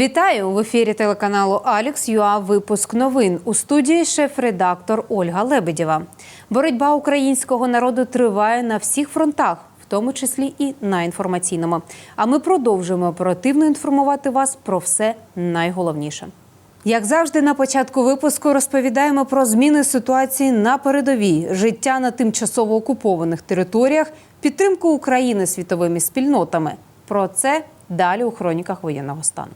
Вітаю в ефірі телеканалу Алікс ЮА. Випуск новин у студії шеф-редактор Ольга Лебедєва. Боротьба українського народу триває на всіх фронтах, в тому числі і на інформаційному. А ми продовжуємо оперативно інформувати вас про все найголовніше. Як завжди, на початку випуску розповідаємо про зміни ситуації на передовій, життя на тимчасово окупованих територіях, підтримку України світовими спільнотами. Про це далі у хроніках воєнного стану.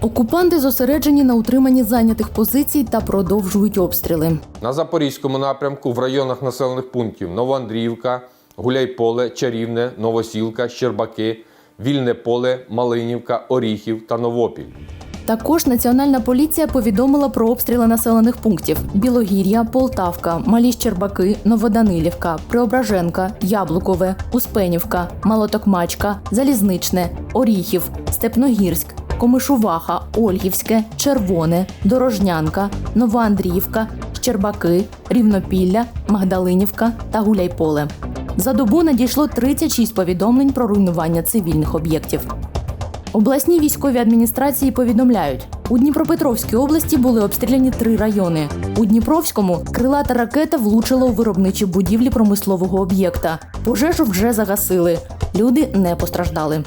Окупанти зосереджені на утриманні зайнятих позицій та продовжують обстріли. На Запорізькому напрямку в районах населених пунктів Новоандріївка, Гуляйполе, Чарівне, Новосілка, Щербаки, Вільне поле, Малинівка, Оріхів та Новопіль. Також Національна поліція повідомила про обстріли населених пунктів: Білогір'я, Полтавка, Малі Щербаки, Новоданилівка, Преображенка, Яблукове, Успенівка, Малотокмачка, Залізничне, Оріхів, Степногірськ, Комишуваха, Ольгівське, Червоне, Дорожнянка, Новоандріївка, Щербаки, Рівнопілля, Магдалинівка та Гуляйполе. За добу надійшло 36 повідомлень про руйнування цивільних об'єктів. Обласні військові адміністрації повідомляють, у Дніпропетровській області були обстріляні три райони. У Дніпровському крилата ракета влучила у виробничі будівлі промислового об'єкта. Пожежу вже загасили. Люди не постраждали.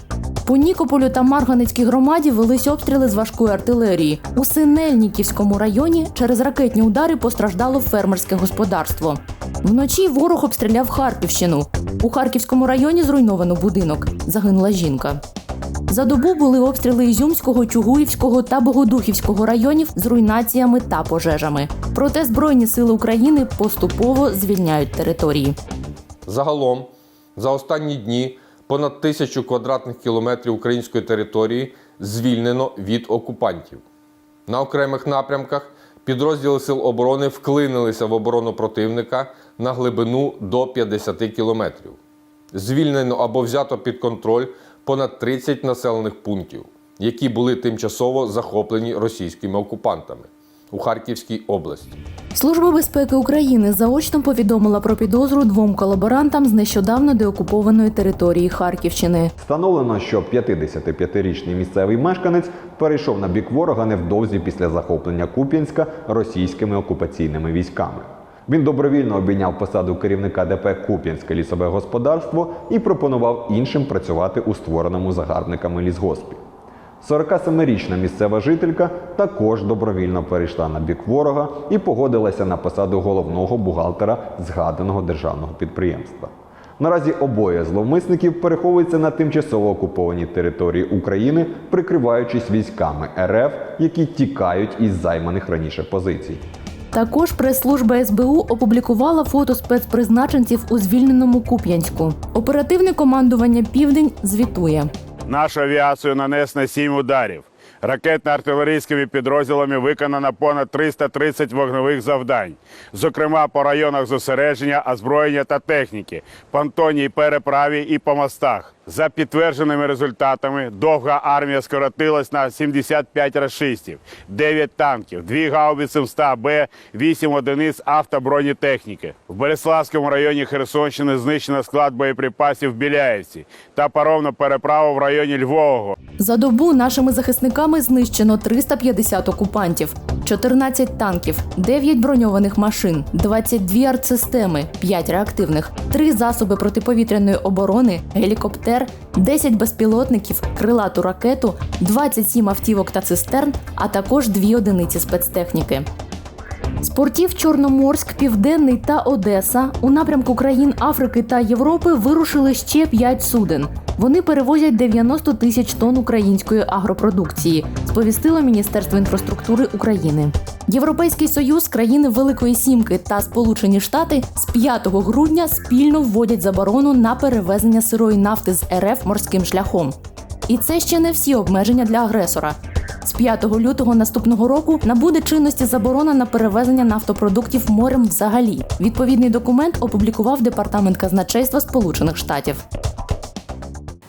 По Нікополю та Марганецькій громаді велись обстріли з важкої артилерії. У Синельніківському районі через ракетні удари постраждало фермерське господарство. Вночі ворог обстріляв Харківщину. У Харківському районі зруйновано будинок. Загинула жінка. За добу були обстріли Ізюмського, Чугуївського та Богодухівського районів з руйнаціями та пожежами. Проте Збройні сили України поступово звільняють території. Загалом, за останні дні понад тисячу квадратних кілометрів української території звільнено від окупантів. На окремих напрямках підрозділи Сил оборони вклинилися в оборону противника на глибину до 50 кілометрів. Звільнено або взято під контроль понад 30 населених пунктів, які були тимчасово захоплені російськими окупантами у Харківській області. Служба безпеки України заочно повідомила про підозру двом колаборантам з нещодавно деокупованої території Харківщини. Встановлено, що 55-річний місцевий мешканець перейшов на бік ворога невдовзі після захоплення Куп'янська російськими окупаційними військами. Він добровільно обійняв посаду керівника ДП Куп'янське лісове господарство і пропонував іншим працювати у створеному загарбниками лісгоспі. 47-річна місцева жителька також добровільно перейшла на бік ворога і погодилася на посаду головного бухгалтера згаданого державного підприємства. Наразі обоє зловмисників переховуються на тимчасово окупованій території України, прикриваючись військами РФ, які тікають із займаних раніше позицій. Також прес-служба СБУ опублікувала фото спецпризначенців у звільненому Куп'янську. Оперативне командування Південь звітує. Нашу авіацію нанесено 7 ударів. Ракетно-артилерійськими підрозділами виконано понад 330 вогневих завдань, зокрема по районах зосередження, озброєння та техніки, понтонній переправі і по мостах. За підтвердженими результатами, довга армія скоротилась на 75 рашистів, 9 танків, 2 гаубиці МСТА-Б, 8 одиниць автобронетехніки. В Береславському районі Херсонщини знищено склад боєприпасів в Біляєвці та паромну переправу в районі Львового. За добу нашими захисниками знищено 350 окупантів, 14 танків, 9 броньованих машин, 22 артсистеми, 5 реактивних, 3 засоби протиповітряної оборони, гелікоптер, 10 безпілотників, крилату ракету, 27 автівок та цистерн, а також дві одиниці спецтехніки. З портів Чорноморськ, Південний та Одеса у напрямку країн Африки та Європи вирушили ще 5 суден. Вони перевозять 90 тисяч тонн української агропродукції, сповістило Міністерство інфраструктури України. Європейський союз, країни Великої Сімки та Сполучені Штати з 5 грудня спільно вводять заборону на перевезення сирої нафти з РФ морським шляхом. І це ще не всі обмеження для агресора. З 5 лютого наступного року набуде чинності заборона на перевезення нафтопродуктів морем взагалі. Відповідний документ опублікував департамент казначейства Сполучених Штатів.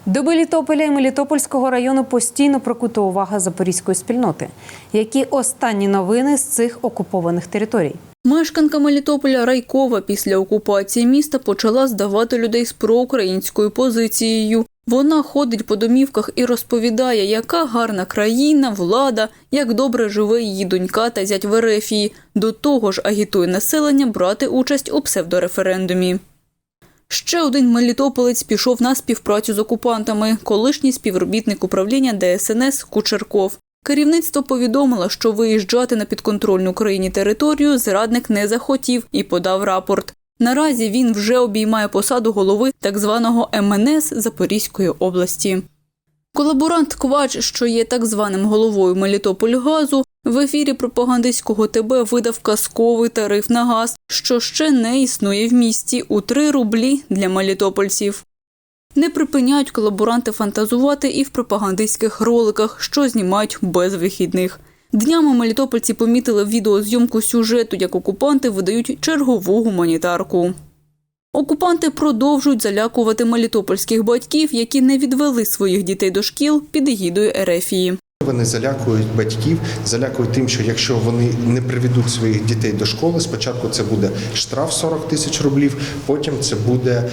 До Мелітополя і Мелітопольського району постійно прикута увага запорізької спільноти. Які останні новини з цих окупованих територій? Мешканка Мелітополя Райкова після окупації міста почала здавати людей з проукраїнською позицією. Вона ходить по домівках і розповідає, яка гарна країна, влада, як добре живе її донька та зять в Ерефії. До того ж агітує населення брати участь у псевдореферендумі. Ще один мелітополець пішов на співпрацю з окупантами, колишній співробітник управління ДСНС Кучерков. Керівництво повідомило, що виїжджати на підконтрольну Україні територію зрадник не захотів і подав рапорт. Наразі він вже обіймає посаду голови так званого МНС Запорізької області. Колаборант Квач, що є так званим головою Мелітопольгазу, в ефірі пропагандистського ТБ видав казковий тариф на газ, що ще не існує в місті у 3 рублі для мелітопольців. Не припиняють колаборанти фантазувати і в пропагандистських роликах, що знімають без вихідних. Днями мелітопольці помітили відеозйомку сюжету, як окупанти видають чергову гуманітарку. Окупанти продовжують залякувати мелітопольських батьків, які не відвели своїх дітей до шкіл під егідою Ерефії. Вони залякують батьків, залякують тим, що якщо вони не приведуть своїх дітей до школи, спочатку це буде штраф 40 тисяч рублів, потім це буде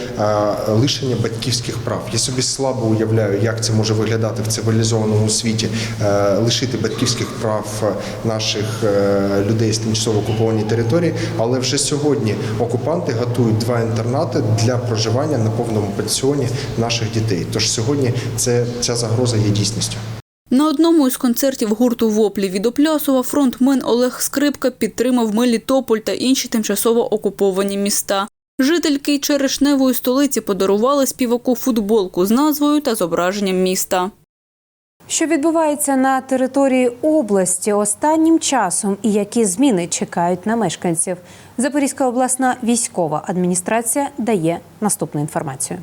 лишення батьківських прав. Я собі слабо уявляю, як це може виглядати в цивілізованому світі, е, лишити батьківських прав наших е, людей з тимчасово окупованій території. Але вже сьогодні окупанти готують два інтернати для проживання на повному пансіоні наших дітей. Тож сьогодні це ця загроза є дійсністю. На одному із концертів гурту Воплі від Оплясова фронтмен Олег Скрипка підтримав Мелітополь та інші тимчасово окуповані міста. Жительки черешневої столиці подарували співаку футболку з назвою та зображенням міста. Що відбувається на території області останнім часом і які зміни чекають на мешканців? Запорізька обласна військова адміністрація дає наступну інформацію.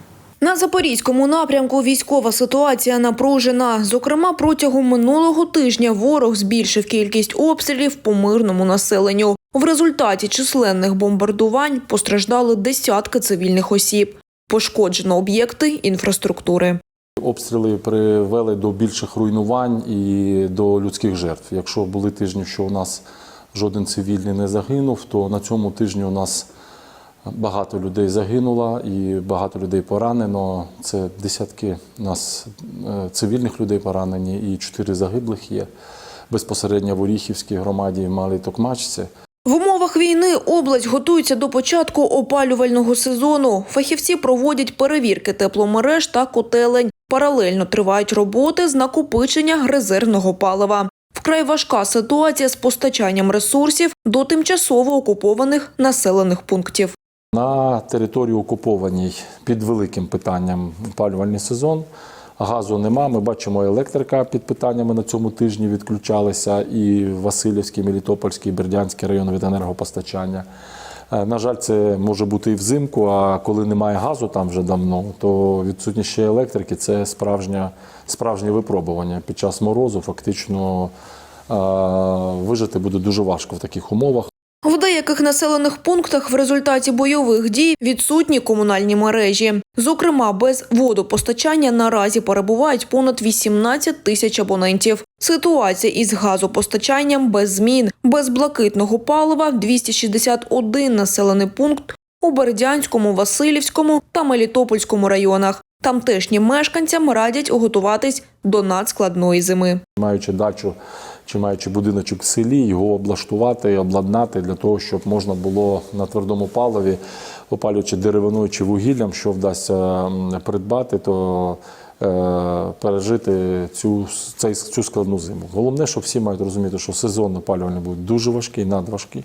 На запорізькому напрямку військова ситуація напружена. Зокрема, протягом минулого тижня ворог збільшив кількість обстрілів по мирному населенню. В результаті численних бомбардувань постраждали десятки цивільних осіб. Пошкоджено об'єкти інфраструктури. Обстріли привели до більших руйнувань і до людських жертв. Якщо були тижні, що у нас жоден цивільний не загинув, то на цьому тижні у нас багато людей загинуло і багато людей поранено. Це десятки нас е, цивільних людей поранені і чотири загиблих є. Безпосередньо в Оріхівській громаді Малій Токмачці. В умовах війни область готується до початку опалювального сезону. Фахівці проводять перевірки тепломереж та котелень. Паралельно тривають роботи з накопичення резервного палива. Вкрай важка ситуація з постачанням ресурсів до тимчасово окупованих населених пунктів. На території окупованій під великим питанням опалювальний сезон. Газу нема. Ми бачимо, електрика під питаннями на цьому тижні відключалися і Васильівський, Мелітопольський, Бердянський район від енергопостачання. Е, На жаль, це може бути і взимку, а коли немає газу там вже давно, то відсутність ще електрики це справжнє, справжнє випробування. Під час морозу фактично е, вижити буде дуже важко в таких умовах. В деяких населених пунктах в результаті бойових дій відсутні комунальні мережі. Зокрема, без водопостачання наразі перебувають понад 18 тисяч абонентів. Ситуація із газопостачанням без змін, без блакитного палива 261 населений пункт у Бердянському, Васильівському та Мелітопольському районах. Тамтешнім мешканцям радять готуватись до надскладної зими. Маючи дачу чи маючи будиночок в селі, його облаштувати і обладнати для того, щоб можна було на твердому паливі, опалюючи деревиною чи вугіллям, що вдасться придбати, то е, пережити цю, цю складну зиму. Головне, що всі мають розуміти, що сезон опалювальний буде дуже важкий, надважкий.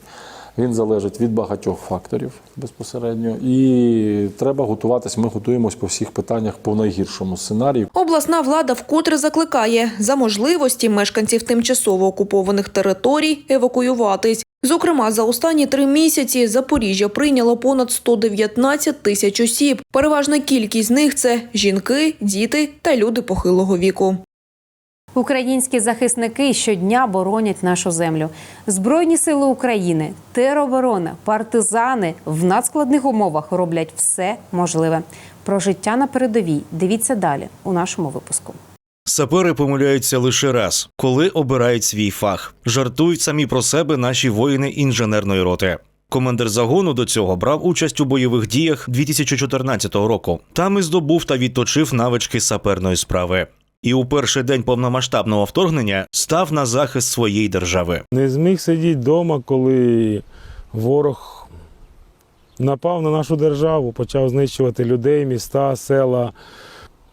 Він залежить від багатьох факторів безпосередньо. І треба готуватись. Ми готуємось по всіх питаннях по найгіршому сценарію. Обласна влада вкотре закликає за можливості мешканців тимчасово окупованих територій евакуюватись. Зокрема, за останні три місяці Запоріжжя прийняло понад 119 тисяч осіб. Переважна кількість з них це жінки, діти та люди похилого віку. Українські захисники щодня боронять нашу землю. Збройні сили України, тероборона, партизани в надскладних умовах роблять все можливе. Про життя на передовій дивіться далі у нашому випуску. Сапери помиляються лише раз, коли обирають свій фах. Жартують самі про себе наші воїни інженерної роти. Командир загону до цього брав участь у бойових діях 2014 року. Там і здобув та відточив навички саперної справи. І у перший день повномасштабного вторгнення став на захист своєї держави. Не зміг сидіти вдома, коли ворог напав на нашу державу, почав знищувати людей, міста, села.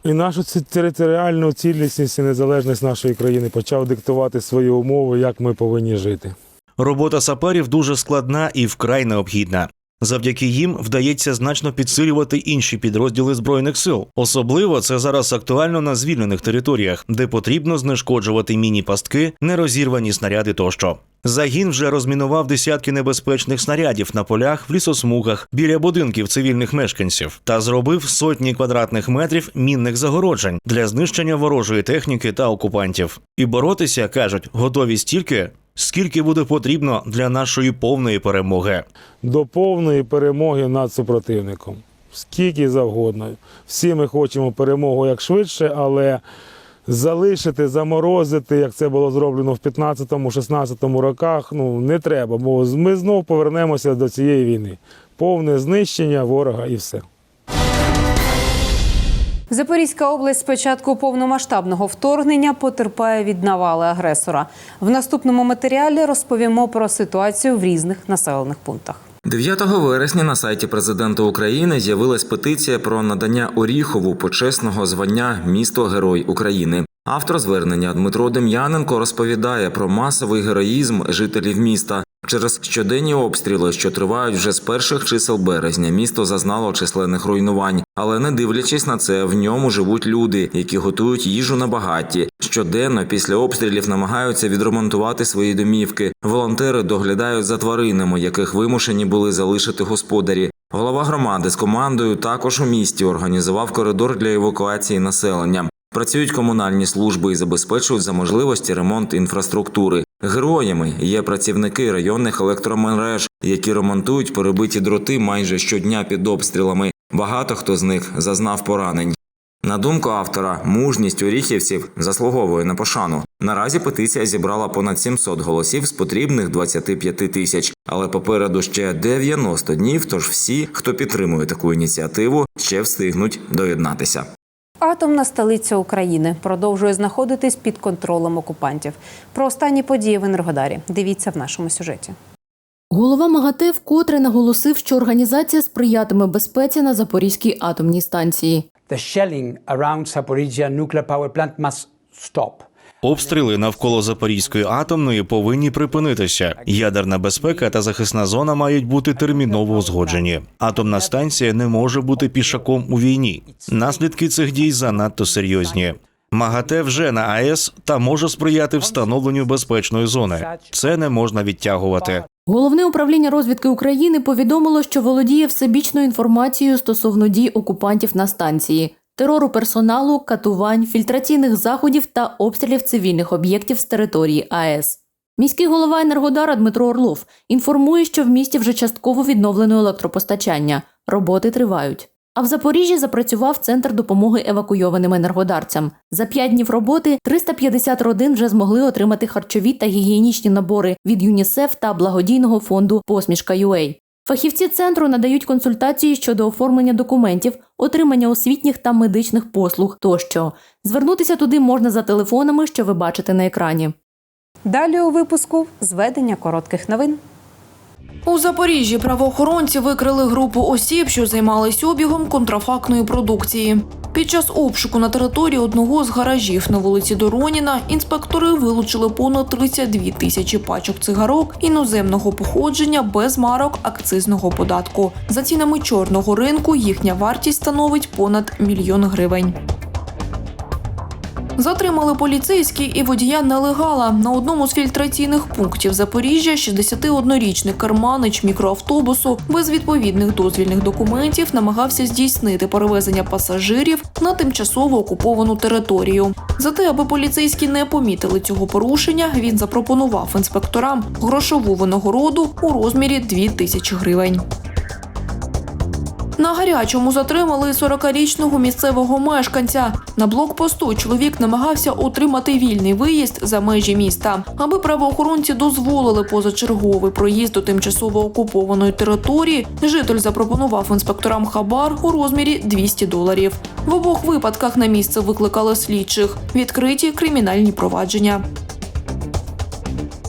І нашу територіальну цілісність і незалежність нашої країни почав диктувати свої умови, як ми повинні жити. Робота саперів дуже складна і вкрай необхідна. Завдяки їм вдається значно підсилювати інші підрозділи збройних сил. Особливо це зараз актуально на звільнених територіях, де потрібно знешкоджувати міні-пастки, нерозірвані снаряди тощо. Загін вже розмінував десятки небезпечних снарядів на полях, в лісосмугах, біля будинків цивільних мешканців та зробив сотні квадратних метрів мінних загороджень для знищення ворожої техніки та окупантів. І боротися кажуть, готові стільки, скільки буде потрібно для нашої повної перемоги. До повної перемоги над супротивником. Скільки завгодно. Всі ми хочемо перемогу як швидше, але залишити, заморозити, як це було зроблено в 15-16 роках, ну не треба, бо ми знов повернемося до цієї війни. Повне знищення ворога і все. Запорізька область з початку повномасштабного вторгнення потерпає від навали агресора. В наступному матеріалі розповімо про ситуацію в різних населених пунктах. 9 вересня на сайті президента України з'явилась петиція про надання Оріхову почесного звання Місто Герой України. Автор звернення Дмитро Дем'яненко розповідає про масовий героїзм жителів міста. Через щоденні обстріли, що тривають вже з перших чисел березня, місто зазнало численних руйнувань. Але не дивлячись на це, в ньому живуть люди, які готують їжу на багатті. Щоденно після обстрілів намагаються відремонтувати свої домівки. Волонтери доглядають за тваринами, яких вимушені були залишити господарі. Голова громади з командою також у місті організував коридор для евакуації населення. Працюють комунальні служби і забезпечують за можливості ремонт інфраструктури. Героями є працівники районних електромереж, які ремонтують перебиті дроти майже щодня під обстрілами. Багато хто з них зазнав поранень. На думку автора, мужність оріхівців заслуговує на пошану. Наразі петиція зібрала понад 700 голосів з потрібних 25 тисяч, але попереду ще 90 днів. Тож всі, хто підтримує таку ініціативу, ще встигнуть доєднатися. Атомна столиця України продовжує знаходитись під контролем окупантів. Про останні події в Енергодарі. Дивіться в нашому сюжеті. Голова МАГАТЕ вкотре наголосив, що організація сприятиме безпеці на Запорізькій атомній станції. The shelling around Zaporizhia nuclear power plant must stop. Обстріли навколо Запорізької атомної повинні припинитися. Ядерна безпека та захисна зона мають бути терміново узгоджені. Атомна станція не може бути пішаком у війні. Наслідки цих дій занадто серйозні. МАГАТЕ вже на АЕС та може сприяти встановленню безпечної зони. Це не можна відтягувати. Головне управління розвідки України повідомило, що володіє всебічною інформацією стосовно дій окупантів на станції, терору персоналу, катувань, фільтраційних заходів та обстрілів цивільних об'єктів з території АЕС. Міський голова Енергодара Дмитро Орлов інформує, що в місті вже частково відновлено електропостачання. Роботи тривають. А в Запоріжжі запрацював центр допомоги евакуйованим енергодарцям. За п'ять днів роботи 350 родин вже змогли отримати харчові та гігієнічні набори від ЮНІСЕФ та благодійного фонду Посмішка UA. Фахівці центру надають консультації щодо оформлення документів, отримання освітніх та медичних послуг тощо. Звернутися туди можна за телефонами, що ви бачите на екрані. Далі у випуску зведення коротких новин. У Запоріжжі правоохоронці викрили групу осіб, що займались обігом контрафактної продукції. Під час обшуку на території одного з гаражів на вулиці Дороніна інспектори вилучили понад 32 тисячі пачок цигарок іноземного походження без марок акцизного податку. За цінами чорного ринку їхня вартість становить понад мільйон гривень. Затримали поліцейські і водія нелегала. На одному з фільтраційних пунктів Запоріжжя 61-річний керманич мікроавтобусу без відповідних дозвільних документів намагався здійснити перевезення пасажирів на тимчасово окуповану територію. Зате, аби поліцейські не помітили цього порушення, він запропонував інспекторам грошову винагороду у розмірі 2 тисячі гривень. На гарячому затримали 40-річного місцевого мешканця. На блокпосту чоловік намагався отримати вільний виїзд за межі міста. Аби правоохоронці дозволили позачерговий проїзд до тимчасово окупованої території, житель запропонував інспекторам хабар у розмірі 200 доларів. В обох випадках на місце викликали слідчих. Відкриті кримінальні провадження.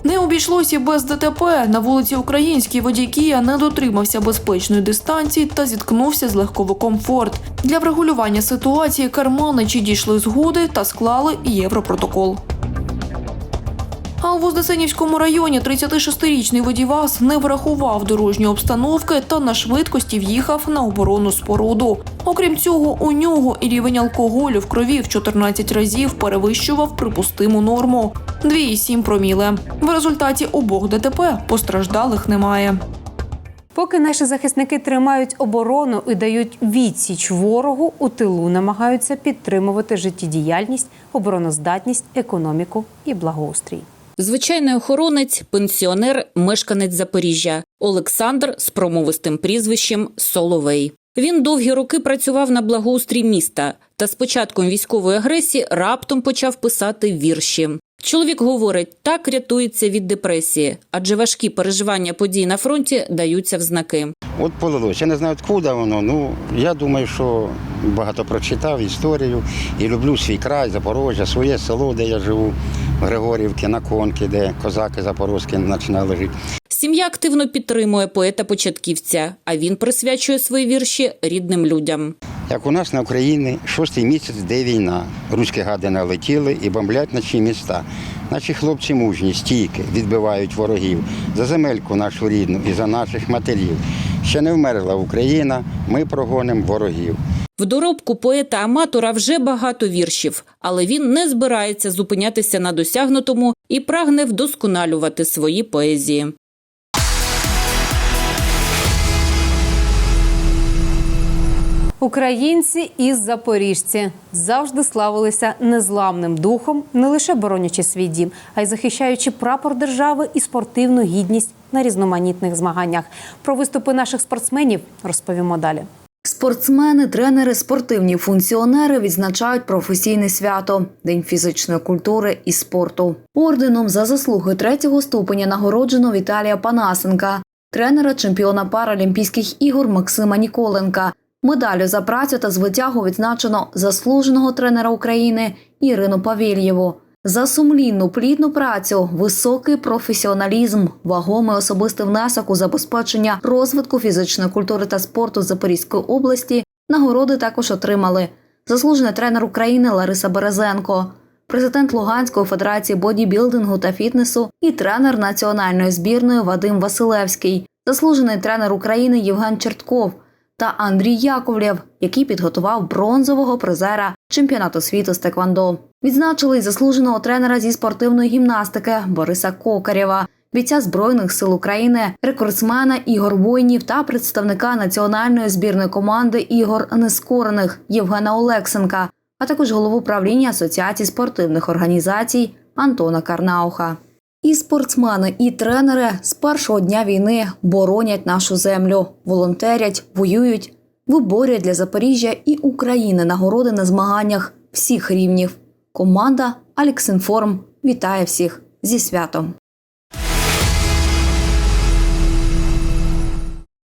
Не обійшлося без ДТП. На вулиці Українській водій Кія не дотримався безпечної дистанції та зіткнувся з легковиком Форд. Для врегулювання ситуації керманичі дійшли згоди та склали європротокол. А у Вознесенівському районі 36-річний водій ВАЗ не врахував дорожньої обстановки та на швидкості в'їхав на оборонну споруду. Окрім цього, у нього і рівень алкоголю в крові в 14 разів перевищував припустиму норму 2,7 проміле. В результаті обох ДТП постраждалих немає. Поки наші захисники тримають оборону і дають відсіч ворогу, у тилу намагаються підтримувати життєдіяльність, обороноздатність, економіку і благоустрій. Звичайний охоронець, пенсіонер, мешканець Запоріжжя Олександр з промовистим прізвищем Соловей. Він довгі роки працював на благоустрій міста та з початком військової агресії раптом почав писати вірші. Чоловік говорить, так рятується від депресії, адже важкі переживання подій на фронті даються в знаки. От полилось. Я не знаю, откуда воно. Ну я думаю, що багато прочитав історію і люблю свій край, Запорожжя, своє село, де я живу, Григорівки, на конки, де козаки запорозькі починали жити. Сім'я активно підтримує поета-початківця, а він присвячує свої вірші рідним людям. Як у нас на Україні шостий місяць, де війна. Руські гади налетіли і бомблять наші міста. Наші хлопці мужні, стійки, відбивають ворогів за земельку нашу рідну і за наших матерів. Ще не вмерла Україна, ми прогонимо ворогів. В доробку поета-аматора вже багато віршів, але він не збирається зупинятися на досягнутому і прагне вдосконалювати свої поезії. Українці і запоріжці завжди славилися незламним духом, не лише боронячи свій дім, а й захищаючи прапор держави і спортивну гідність на різноманітних змаганнях. Про виступи наших спортсменів розповімо далі. Спортсмени, тренери, спортивні функціонери відзначають професійне свято День фізичної культури і спорту. Орденом за заслуги третього ступеня нагороджено Віталія Панасенка, тренера чемпіона Паралімпійських ігор Максима Ніколенка. Медалю за працю та звитягу відзначено заслуженого тренера України Ірину Павільєву. За сумлінну плідну працю, високий професіоналізм, вагомий особистий внесок у забезпечення розвитку фізичної культури та спорту Запорізької області нагороди також отримали заслужений тренер України Лариса Березенко, президент Луганської федерації бодібілдингу та фітнесу і тренер національної збірної Вадим Василевський, заслужений тренер України Євген Чертков та Андрій Яковлєв, який підготував бронзового призера чемпіонату світу з теквандо. Відзначили й заслуженого тренера зі спортивної гімнастики Бориса Кокарєва, бійця збройних сил України, рекордсмена Ігор Войнів та представника національної збірної команди ігор нескорених Євгена Олексенка, а також голову правління Асоціації спортивних організацій Антона Карнауха. І спортсмени, і тренери з першого дня війни боронять нашу землю, волонтерять, воюють, виборюють для Запоріжжя і України нагороди на змаганнях всіх рівнів. Команда Аліксінформ вітає всіх зі святом.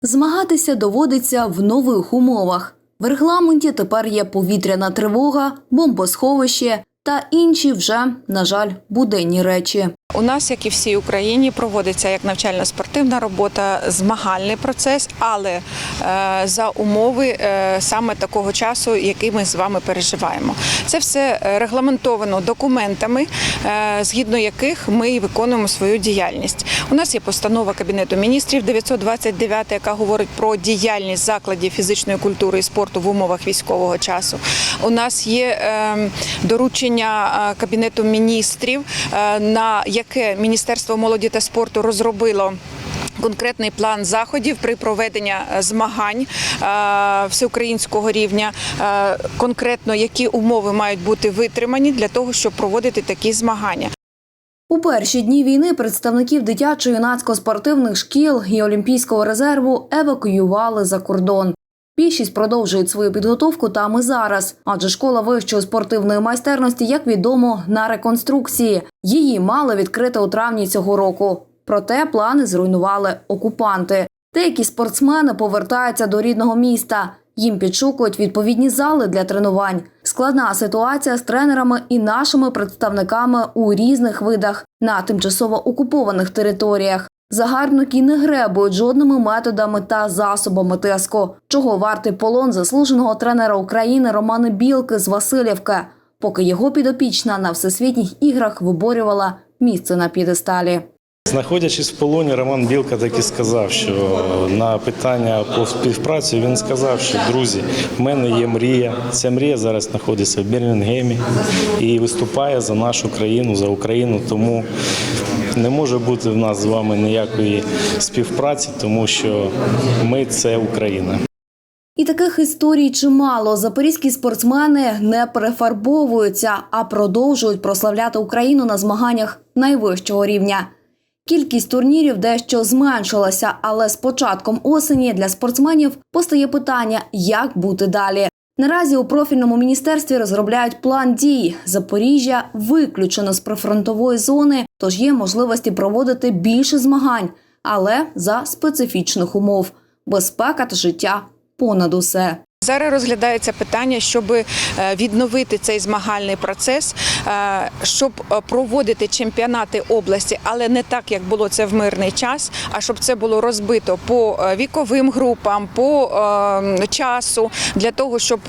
Змагатися доводиться в нових умовах. В регламенті тепер є повітряна тривога, бомбосховище та інші вже, на жаль, буденні речі. У нас, як і всій Україні, проводиться як навчально-спортивна робота, змагальний процес, але е, за умови е, саме такого часу, який ми з вами переживаємо. Це все е, регламентовано документами, згідно яких ми виконуємо свою діяльність. У нас є постанова Кабінету міністрів 929, яка говорить про діяльність закладів фізичної культури і спорту в умовах військового часу. У нас є е, доручення е, Кабінету міністрів, е, на яке Міністерство молоді та спорту розробило. Конкретний план заходів при проведенні е, змагань всеукраїнського рівня, конкретно які умови мають бути витримані для того, щоб проводити такі змагання. У перші дні війни представників дитячо-юнацько-спортивних шкіл і Олімпійського резерву евакуювали за кордон. Більшість продовжують свою підготовку там і зараз, адже школа вищої спортивної майстерності, як відомо, на реконструкції. Її мали відкрити у травні цього року. Проте плани зруйнували окупанти. Деякі спортсмени повертаються до рідного міста. Їм підшукують відповідні зали для тренувань. Складна ситуація з тренерами і нашими представниками у різних видах на тимчасово окупованих територіях. Загарбники не гребують жодними методами та засобами тиску, чого вартий полон заслуженого тренера України Романа Білки з Васильівки, поки його підопічна на всесвітніх іграх виборювала місце на п'єдесталі. Знаходячись в полоні, Роман Білка так і сказав, що на питання про співпрацю він сказав, що друзі, в мене є мрія. Ця мрія зараз знаходиться в Бірмінгемі і виступає за нашу країну, за Україну. Тому не може бути в нас з вами ніякої співпраці, тому що ми це Україна. І таких історій чимало. Запорізькі спортсмени не перефарбовуються, а продовжують прославляти Україну на змаганнях найвищого рівня. Кількість турнірів дещо зменшилася, але з початком осені для спортсменів постає питання, як бути далі. Наразі у профільному міністерстві розробляють план дій. Запоріжжя виключено з прифронтової зони, тож є можливості проводити більше змагань, але за специфічних умов. Безпека та життя понад усе. Зараз розглядається питання, щоб е, відновити цей змагальний процес, е, щоб е, проводити чемпіонати області, але не так, як було це в мирний час, а щоб це було розбито по віковим групам, по часу, для того, щоб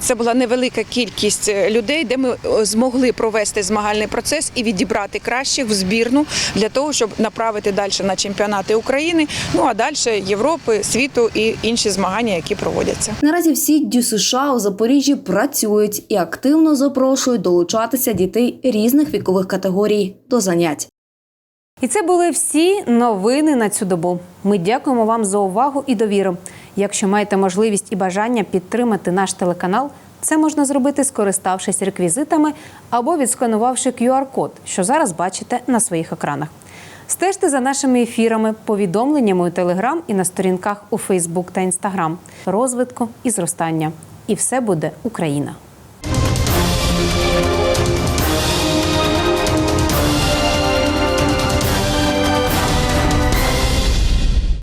це була невелика кількість людей, де ми змогли провести змагальний процес і відібрати кращих в збірну для того, щоб направити далі на чемпіонати України, ну а далі Європи, світу і інші змагання, які проводяться. Наразі всі дю США у Запоріжжі працюють і активно запрошують долучатися дітей різних вікових категорій до занять. І це були всі новини на цю добу. Ми дякуємо вам за увагу і довіру. Якщо маєте можливість і бажання підтримати наш телеканал, це можна зробити, скориставшись реквізитами або відсканувавши QR-код, що зараз бачите на своїх екранах. Стежте за нашими ефірами, повідомленнями у Телеграм і на сторінках у Фейсбук та Інстаграм. Розвитку і зростання. І все буде Україна.